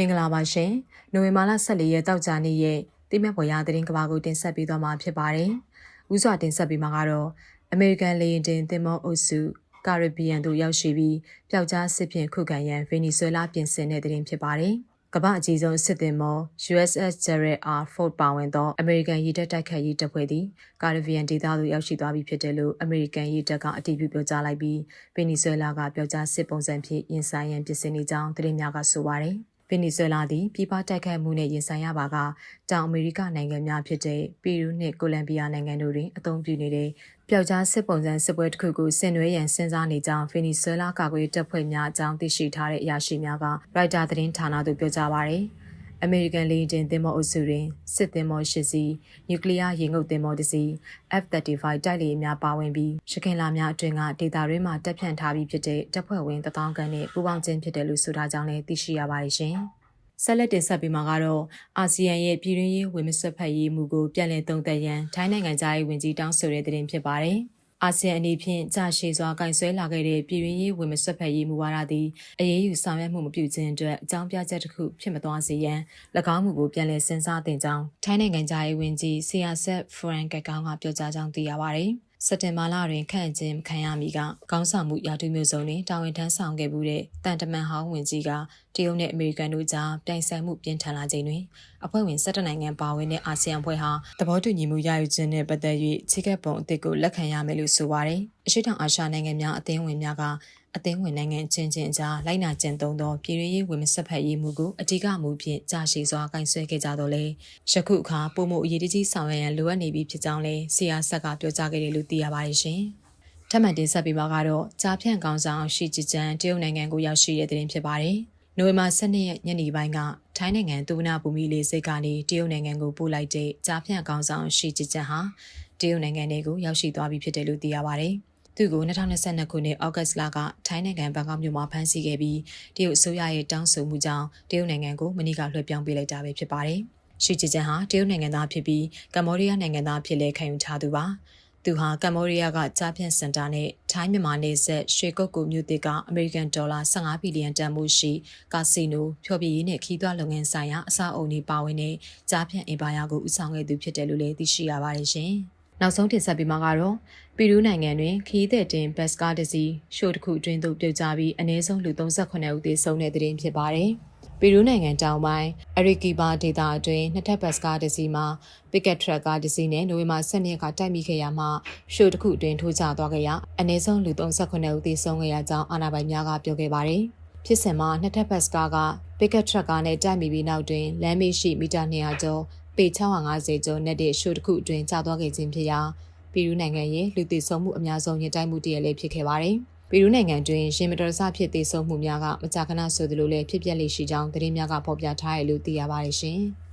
မင်္ဂလာပါရှင်။နိုဝင်ဘာလ14ရက်တောက်ကြနေ့ရဲ့တိမဲ့ပေါ်ရသတင်းကဘာကိုတင်ဆက်ပေးသွားမှာဖြစ်ပါတယ်။ဥစွာတင်ဆက်ပေးမှာကတော့အမေရိကန်လေယာဉ်တင်သင်္ဘောအုပ်စုကာရစ်ဘီယံတို့ရောက်ရှိပြီးပျောက်ကြားစစ်ဖြင့်ခုခံရန်ဗင်နီဇွဲလားပြင်ဆင်တဲ့သတင်းဖြစ်ပါတယ်။ကမ္ဘာအကြီးဆုံးစစ်သင်္ဘော USS Gerald R. Ford ပါဝင်သောအမေရိကန်ရေတပ်တိုက်ခတ်ရေးတပ်ဖွဲ့သည်ကာရစ်ဘီယံဒေသသို့ရောက်ရှိသွားပြီဖြစ်တယ်လို့အမေရိကန်ရေတပ်ကအတည်ပြုပြောကြားလိုက်ပြီးဗင်နီဇွဲလားကပျောက်ကြားစစ်ပုံစံဖြင့်ရင်ဆိုင်ရန်ပြင်ဆင်နေကြောင်းသတင်းများကဆိုပါတယ်။ ဗင်နီဇွဲလားသည်ပြည်ပတိုက်ခတ်မှုနဲ့ရင်ဆိုင်ရပါကတောင်အမေရိကနိုင်ငံများဖြစ်တဲ့ပီရူးနှင့်ကိုလံဘီယာနိုင်ငံတို့တွင်အသုံးပြုနေတဲ့ပျောက်ကြားစစ်ပုံစံစစ်ပွဲတစ်ခုကိုဆင်နွှဲရန်စဉ်းစားနေကြောင်းဗင်နီဇွဲလားကာကွယ်တပ်ဖွဲ့များအကြောင်းသိရှိထားတဲ့အရာရှိများကရိုက်တာသတင်းဌာနသို့ပြောကြားပါရယ်။ အမေရိကန်လေယာဉ်တင်သင်္ဘောအုပ်စုတွင်စစ်သင်္ဘော၈စီးနျူကလ িয়ার ရေငုပ်သင်္ဘောတစ်စီး F-35 တိုက်လေယာဉ်များပါဝင်ပြီးရခိုင်လာများအတွင်းကဒေတာရင်းမှတပ်ဖြန့်ထားပြီးဖြစ်တဲ့တပ်ဖွဲ့ဝင်တထောင်ခန့်နဲ့ပူးပေါင်းခြင်းဖြစ်တယ်လို့ဆိုထားကြောင်းလည်းသိရှိရပါတယ်ရှင်။ဆက်လက်တင်ဆက်ပြီးမှာကတော့အာဆီယံရဲ့ပြည်တွင်းရေးဝင်မဆက်ဖက်ရေးမှုကိုပြန်လည်သုံးသပ်ရန်ထိုင်းနိုင်ငံသားရေးဝန်ကြီးတောင်းဆိုတဲ့တဲ့တင်ဖြစ်ပါတယ်။ အာဆီယံအနေဖြင့်ကြာရှည်စွာကင်ဆယ်လာခဲ့တဲ့ပြည်ရင်းရေးဝင်မဆွတ်ဖက်ရေးမူဝါဒသည်အရေးယူဆောင်ရွက်မှုမပြုခြင်းအတွက်အကြောင်းပြချက်တစ်ခုဖြစ်မသွားစေရန်၎င်းမူကိုပြန်လည်စဉ်းစားသင့်ကြောင်းထိုင်းနိုင်ငံသားရေးဝန်ကြီးဆီယာဆက်ဖရန်ကကောင်ကပြောကြားကြောင်းသိရပါဗျ။ စက်တင်ဘာလတွင်ခန့်ခြင်းခံရမိကခေါင်းဆောင်မှုရာထူးမျိုးစုံတွင်တာဝန်ထမ်းဆောင်ခဲ့မှုတဲ့တန်တမန်ဟောင်းဝင်ကြီးကတရုတ်နဲ့အမေရိကန်တို့ကြားပြိုင်ဆိုင်မှုပြင်းထန်လာချိန်တွင်အဖွဲ့ဝင်17နိုင်ငံပါဝင်တဲ့အာဆီယံဖွဲ့ဟာသဘောတူညီမှုရယူခြင်းနဲ့ပတ်သက်၍ခြေကပ်ပုံအသစ်ကိုလက်ခံရမယ်လို့ဆိုပါတယ်။အရှိတောင်အာရှနိုင်ငံများအသင်းဝင်များက အသင်းဝင်နိုင်ငံချင်းချင်းကြားလိုက်နာကျင့်သုံးသောပြည်ရေးဝင်မဆက်ဖက်ရေးမှုကိုအဓိကမူဖြင့်ကြာရှည်စွာကင်ဆယ်ခဲ့ကြတော့လေယခုအခါပုံမှုအရေးတကြီးဆောင်ရွက်ရန်လိုအပ်နေပြီဖြစ်ကြောင်းလဲဆီယာဆက်ကပြောကြားခဲ့တယ်လို့သိရပါတယ်ရှင်ထပ်မံတင်ဆက်ပေးပါကတော့ကြားဖြန့်ကောင်းဆောင်ရှီဂျီကျန်တရုတ်နိုင်ငံကိုရောက်ရှိတဲ့တဲ့တင်ဖြစ်ပါတယ်နိုဝင်ဘာ12ရက်ညနေပိုင်းကထိုင်းနိုင်ငံဒူနာဘူမီလေးစိတ်ကနေတရုတ်နိုင်ငံကိုပို့လိုက်တဲ့ကြားဖြန့်ကောင်းဆောင်ရှီဂျီကျန်ဟာတရုတ်နိုင်ငံတွေကိုရောက်ရှိသွားပြီဖြစ်တယ်လို့သိရပါတယ်။ သူ့ကို2022ခုနှစ်ဩဂတ်လကထိုင်းနိုင်ငံဘန်ကောက်မြို့မှာဖမ်းဆီးခဲ့ပြီးတရုတ်အစိုးရရဲ့တောင်းဆိုမှုကြောင့်တရုတ်နိုင်ငံကိုမနေ့ကလွှဲပြောင်းပေးလိုက်တာပဲဖြစ်ပါတယ်။ရှီဂျီကျန်ဟာတရုတ်နိုင်ငံသားဖြစ်ပြီးကမ္ဘောဒီးယားနိုင်ငံသားဖြစ်လဲခံယူထားသူပါ။သူဟာကမ္ဘောဒီးယားကကြားဖြန့်စင်တာနဲ့ထိုင်းမြန်မာနယ်စပ်ရွှေကုတ်ကူမြို့တေကအမေရိကန်ဒေါ်လာ15ဘီလီယံတန်ဖိုးရှိကာစီနိုဖျော်ဖြေရေးနဲ့ခီးသွွားလုပ်ငန်းဆိုင်ရာအစအုံတွေပါဝင်တဲ့ကြားဖြန့်အင်ပါယာကိုဦးဆောင်ခဲ့သူဖြစ်တယ်လို့လည်းသိရှိရပါတယ်ရှင်။ နောက်ဆုံးတင်ဆက်ပေးမှာကတော့ပီရူးနိုင်ငံတွင်ခီးတဲ့တင်ဘတ်စကားတစီရှို့တစ်ခုအတွင်းသို့ပြုတ်ကျပြီးအနည်းဆုံးလူ38ဦးသေဆုံးတဲ့တဲ့တင်ဖြစ်ပါတယ်။ပီရူးနိုင်ငံတောင်ပိုင်းအရီကီဘာဒေသအတွင်းနှစ်ထပ်ဘတ်စကားတစီမှာပစ်ကက်ထရက်ကားတစီနဲ့နိုဝင်ဘာ12ရက်ကတိုက်မိခဲ့ရမှာရှို့တစ်ခုအတွင်းထိုးကျသွားခဲ့ရအနည်းဆုံးလူ38ဦးသေဆုံးခဲ့ရကြောင်းအာဏာပိုင်များကပြောခဲ့ပါတယ်။ဖြစ်စဉ်မှာနှစ်ထပ်ဘတ်စကားကပစ်ကက်ထရက်ကားနဲ့တိုက်မိပြီးနောက်တွင်လမ်းမေးရှိမီတာ200ကျော် ပေ650ကျော်နဲ့တဲ့ရှို့တစ်ခုအတွင်းကျသွားခဲ့ခြင်းဖြစ်ရာပီရူးနိုင်ငံရဲ့လူသိဆုံးမှုအများဆုံးညှိနှိုင်းမှုတရလည်းဖြစ်ခဲ့ပါတယ်။ပီရူးနိုင်ငံတွင်ရှင်မတော်ဆဖြစ်သိဆုံးမှုများကမကြာခဏဆိုသလိုလည်းဖြစ်ပျက်လေရှိကြောင်းသတင်းများကဖော်ပြထားရလို့သိရပါတယ်ရှင်။